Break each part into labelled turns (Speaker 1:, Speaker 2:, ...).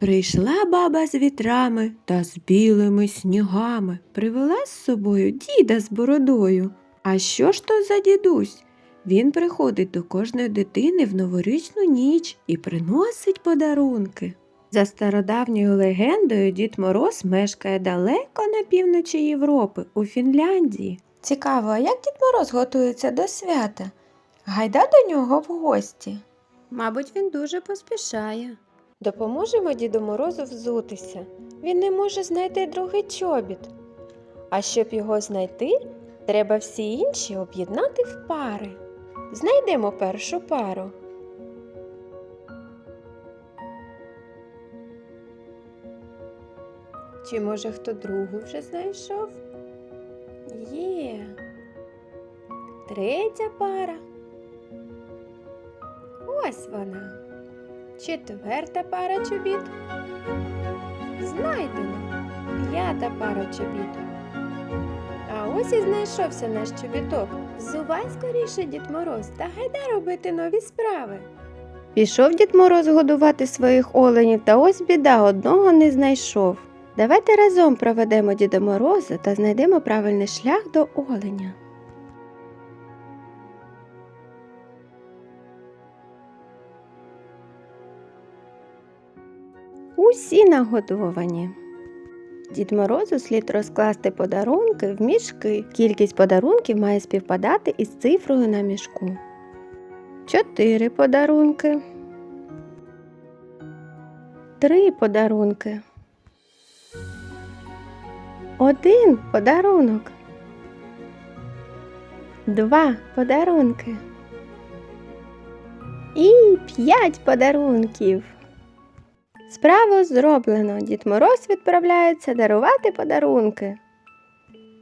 Speaker 1: Прийшла баба з вітрами та з білими снігами, привела з собою діда з бородою. А що ж то за дідусь? Він приходить до кожної дитини в новорічну ніч і приносить подарунки. За стародавньою легендою, Дід Мороз мешкає далеко на півночі Європи, у Фінляндії. Цікаво, а як Дід Мороз готується до свята? Гайда до нього в гості. Мабуть, він дуже поспішає. Допоможемо Діду Морозу взутися. Він не може знайти другий чобіт. А щоб його знайти, треба всі інші об'єднати в пари. Знайдемо першу пару. Чи може хто другу вже знайшов? Є. Третя пара. Ось вона. Четверта пара чобіт. Знайдено. П'ята пара чобіт. А ось і знайшовся наш чобіток. Взувай скоріше, Дід Мороз, та гайда робити нові справи. Пішов Дід Мороз годувати своїх оленів, та ось біда одного не знайшов. Давайте разом проведемо Діда Мороза та знайдемо правильний шлях до оленя. Усі нагодовані. Дід Морозу слід розкласти подарунки в мішки. Кількість подарунків має співпадати із цифрою на мішку. Чотири подарунки. Три подарунки. Один подарунок. Два подарунки. І п'ять подарунків. Справу зроблено. Дід Мороз відправляється дарувати подарунки.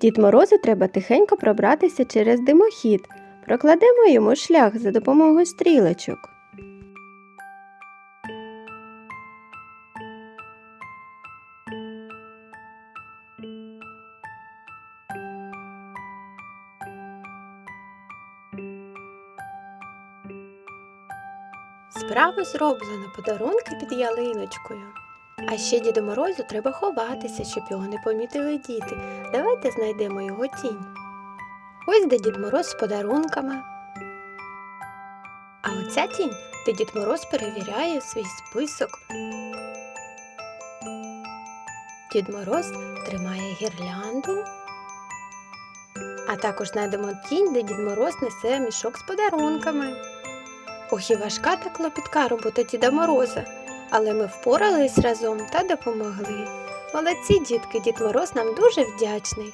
Speaker 1: Дід Морозу треба тихенько пробратися через димохід. Прокладемо йому шлях за допомогою стрілочок. Справу зроблено подарунки під ялиночкою. А ще Діду Морозу треба ховатися, щоб його не помітили діти. Давайте знайдемо його тінь. Ось де Дід Мороз з подарунками. А оця тінь, де Дід Мороз перевіряє свій список. Дід Мороз тримає гірлянду. А також знайдемо тінь, де Дід Мороз несе мішок з подарунками. Ох і важка та клопітка робота Діда Мороза, але ми впорались разом та допомогли. Молодці, дітки, Дід Мороз нам дуже вдячний.